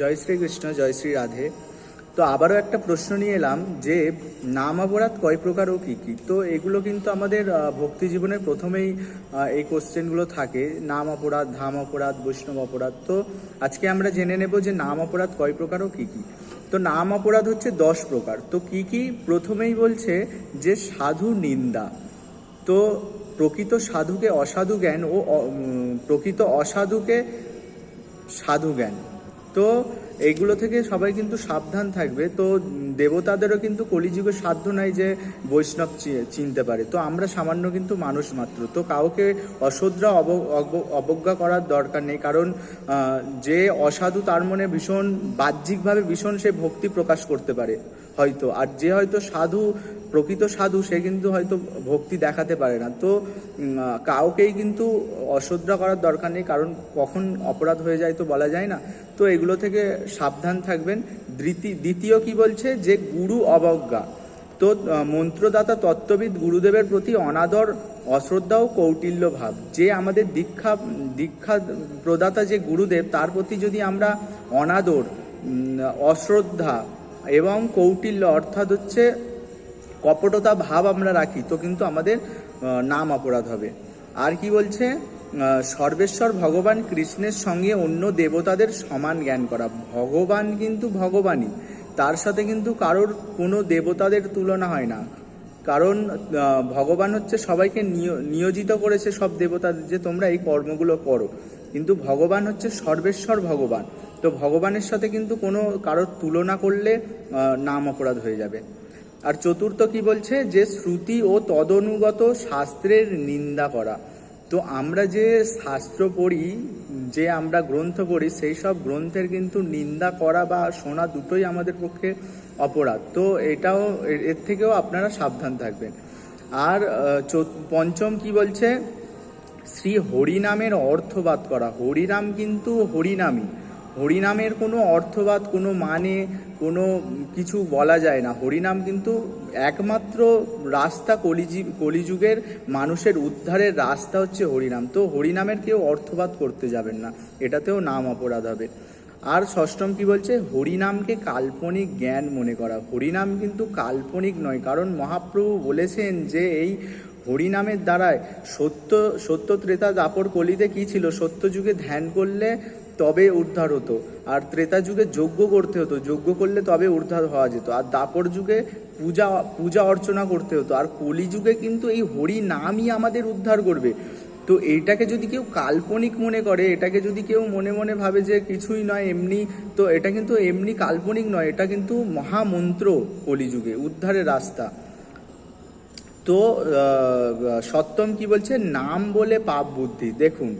জয় শ্রীকৃষ্ণ জয় শ্রী রাধে। তো আবারও একটা প্রশ্ন নিয়ে এলাম যে নাম অপরাধ কয় প্রকার ও কী কী? তো এগুলো কিন্তু আমাদের ভক্তি জীবনের প্রথমেই এই কোশ্চেনগুলো থাকে। নাম অপরাধ, ধাম অপরাধ, বৈষ্ণব অপরাধ। তো আজকে আমরা জেনে নেব যে নাম অপরাধ কয় প্রকার ও কী কী? তো নাম অপরাধ হচ্ছে দশ প্রকার। তো কী কী? প্রথমেই বলছে যে সাধু নিন্দা। তো প্রকৃত সাধুকে অসাধু জ্ঞান ও প্রকৃত অসাধুকে সাধু জ্ঞান। তো এইগুলো থেকে সবাই কিন্তু সাবধান থাকবে। তো দেবতাদেরও কিন্তু কলিযুগে সাধ্য নাই যে বৈষ্ণব চিনতে পারে। তো আমরা সামান্য কিন্তু মানুষ মাত্র। তো কাউকে অব- অবজ্ঞা করার দরকার নেই। কারণ যে অসাধু তার মনে ভীষণ, বাহ্যিকভাবে ভীষণ সে ভক্তি প্রকাশ করতে পারে, হয়তো। আর যে হয়তো সাধু, প্রকৃত সাধু, সে কিন্তু হয়তো ভক্তি দেখাতে পারে না। তো কাউকেই কিন্তু অশ্রদ্ধা করার দরকার নেই। কারণ কখন অপরাধ হয়ে যায় তো বলা যায় না। তো এগুলো থেকে সাবধান থাকবেন। দ্বিতীয় কি বলছে? যে গুরু অবজ্ঞা। তো মন্ত্রদাতা তত্ত্ববিদ গুরুদেবের প্রতি অনাদর, অশ্রদ্ধা ও কৌটিল্য ভাব। যে আমাদের দীক্ষা দীক্ষা প্রদাতা যে গুরুদেব, তার প্রতি যদি আমরা অনাদর অশ্রদ্ধা এবং কৌটিল্য, অর্থাৎ হচ্ছে কপটতা ভাব আমরা রাখি, তো কিন্তু আমাদের নাম অপরাধ হবে। আর কি বলছে? সর্বেশ্বর ভগবান কৃষ্ণের সঙ্গে অন্য দেবতাদের সমান জ্ঞান করা। ভগবান কিন্তু ভগবানই, তার সাথে কিন্তু কারোর কোনো দেবতাদের তুলনা হয় না। কারণ ভগবান হচ্ছে সবাইকে নিয়- নিয়োজিত করেছে সব দেবতাদের যে তোমরা এই কর্মগুলো করো। কিন্তু ভগবান হচ্ছে সর্বেশ্বর ভগবান। তো ভগবানের সাথে কিন্তু কোনো কারোর তুলনা করলে নাম অপরাধ হয়ে যাবে। আর চতুর্থ কি বলছে? যে শ্রুতি ও তদনুগত শাস্ত্রের নিন্দা করা। তো আমরা যে শাস্ত্র পড়ি, যে আমরা গ্রন্থ পড়ি, সেই সব গ্রন্থের কিন্তু নিন্দা করা বা শোনা দুটোই আমাদের পক্ষে অপরাধ। তো এটাও, এর- থেকেও আপনারা সাবধান থাকবেন। আর পঞ্চম কি বলছে? শ্রী হরিনামের অর্থবাদ করা। হরিনাম কিন্তু হরিনামই। হরিনামের কোনো অর্থবাদ, কোনো মানে কোনো কিছু বলা যায় না। হরিনাম কিন্তু একমাত্র রাস্তা কলিজি, কলিযুগের মানুষের উদ্ধারের রাস্তা হচ্ছে হরিনাম। তো হরিনামের কেউ অর্থবাদ করতে যাবেন না, এটাতেও নাম অপরাধ হবে। আর ষষ্ঠম কি বলছে? হরিনামকে কাল্পনিক জ্ঞান মনে করা। হরিনাম কিন্তু কাল্পনিক নয়, কারণ মহাপ্রভু বলেছেন যে এই হরিনামের দ্বারায় সত্য সত্য ত্রেতা দাপর কলিতে কি ছিল? সত্য যুগে ধ্যান করলে তবে উদ্ধার হতো। আর ত্রেতা যুগে যজ্ঞ করতে হতো। যজ্ঞ করলে তবে উদ্ধার হওয়া যেত। আর দাপর যুগে পূজা পূজা অর্চনা করতে হতো। আর কলি যুগে কিন্তু এই হরি নামই আমাদের উদ্ধার করবে। তো এইটাকে যদি কেউ কাল্পনিক মনে করে, এটাকে যদি কেউ মনে মনে ভাবে যে কিছুই নয়, এমনি, তো এটা কিন্তু এমনি কাল্পনিক নয়। এটা কিন্তু মহামন্ত্র কলিযুগে উদ্ধারের রাস্তা। তো সত্যম কি বলছে? নাম বলে পাপ বুদ্ধি। দেখুন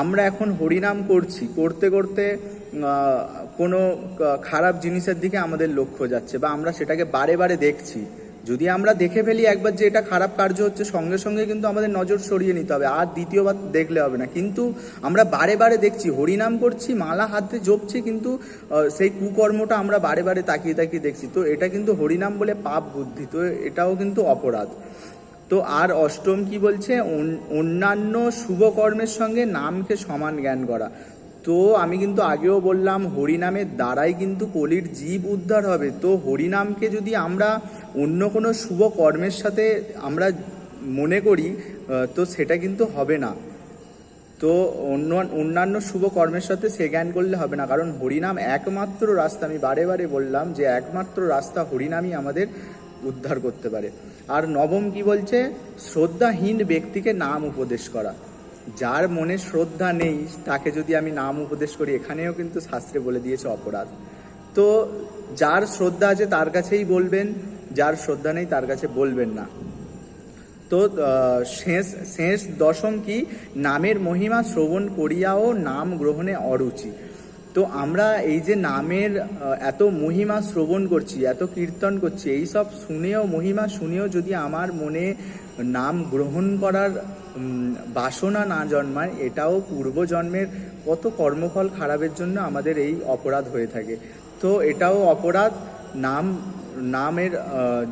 আমরা এখন হরিনাম করছি, করতে করতে কোনো খারাপ জিনিসের দিকে আমাদের লক্ষ্য যাচ্ছে বা আমরা সেটাকে বারে বারে দেখছি। যদি আমরা দেখে ফেলি একবার যে এটা খারাপ কার্য হচ্ছে, সঙ্গে সঙ্গে কিন্তু আমাদের নজর সরিয়ে নিতে হবে, আর দ্বিতীয়বার দেখলে হবে না। কিন্তু আমরা বারে বারে দেখছি, হরিনাম করছি, মালা হাতে জপছি, কিন্তু সেই কুকর্মটা আমরা বারে বারে তাকিয়ে তাকিয়ে দেখছি। তো এটা কিন্তু হরিনাম বলে পাপ বুদ্ধি, তো এটাও কিন্তু অপরাধ। তো আর অষ্টম কি বলছে? অন্যান্য শুভ কর্মের সঙ্গে নামকে সমান জ্ঞান করা। তো আমি কিন্তু আগেও বললাম হরিনামের দ্বারাই কিন্তু কলির জীব উদ্ধার হবে। তো হরিনামকে যদি আমরা অন্য কোনো শুভ কর্মের সাথে আমরা মনে করি তো সেটা কিন্তু হবে না। তো অন্য, অন্যান্য শুভ কর্মের সাথে সে জ্ঞান করলে হবে না। কারণ হরিনাম একমাত্র রাস্তা, আমি বারে বারে বললাম যে একমাত্র রাস্তা হরিনামই আমাদের উদ্ধার করতে পারে। আর নবম কি বলছে? শ্রদ্ধাহীন ব্যক্তিকে নাম উপদেশ করা। যার মনে শ্রদ্ধা নেই, তাকে যদি আমি নাম উপদেশ করি, এখানেও কিন্তু শাস্ত্রে বলে দিয়েছে অপরাধ। তো যার শ্রদ্ধা আছে তার কাছেই বলবেন, যার শ্রদ্ধা নেই তার কাছে বলবেন না। তো শেষ শেষ দশম কি? নামের মহিমা শ্রবণ করিয়াও নাম গ্রহণে অরুচি। তো আমরা এই যে নামের এত মহিমা শ্রবণ করছি, এত কীর্তন করছি, এই সব শুনেও, মহিমা শুনেও যদি আমার মনে নাম গ্রহণ করার বাসনা না জন্মায়, এটাও পূর্বজন্মের কত কর্মফল খারাপের জন্য আমাদের এই অপরাধ হয়ে থাকে। তো এটাও অপরাধ, নাম নামের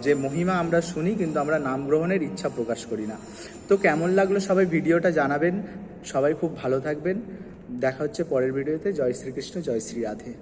যে মহিমা আমরা শুনি, কিন্তু আমরা নাম গ্রহণের ইচ্ছা প্রকাশ করি না। তো কেমন লাগল সবাই ভিডিওটা জানাবেন। সবাই খুব ভালো থাকবেন। দেখা হচ্ছে পরের ভিডিওতে। জয় শ্রীকৃষ্ণ, জয় শ্রী রাধে।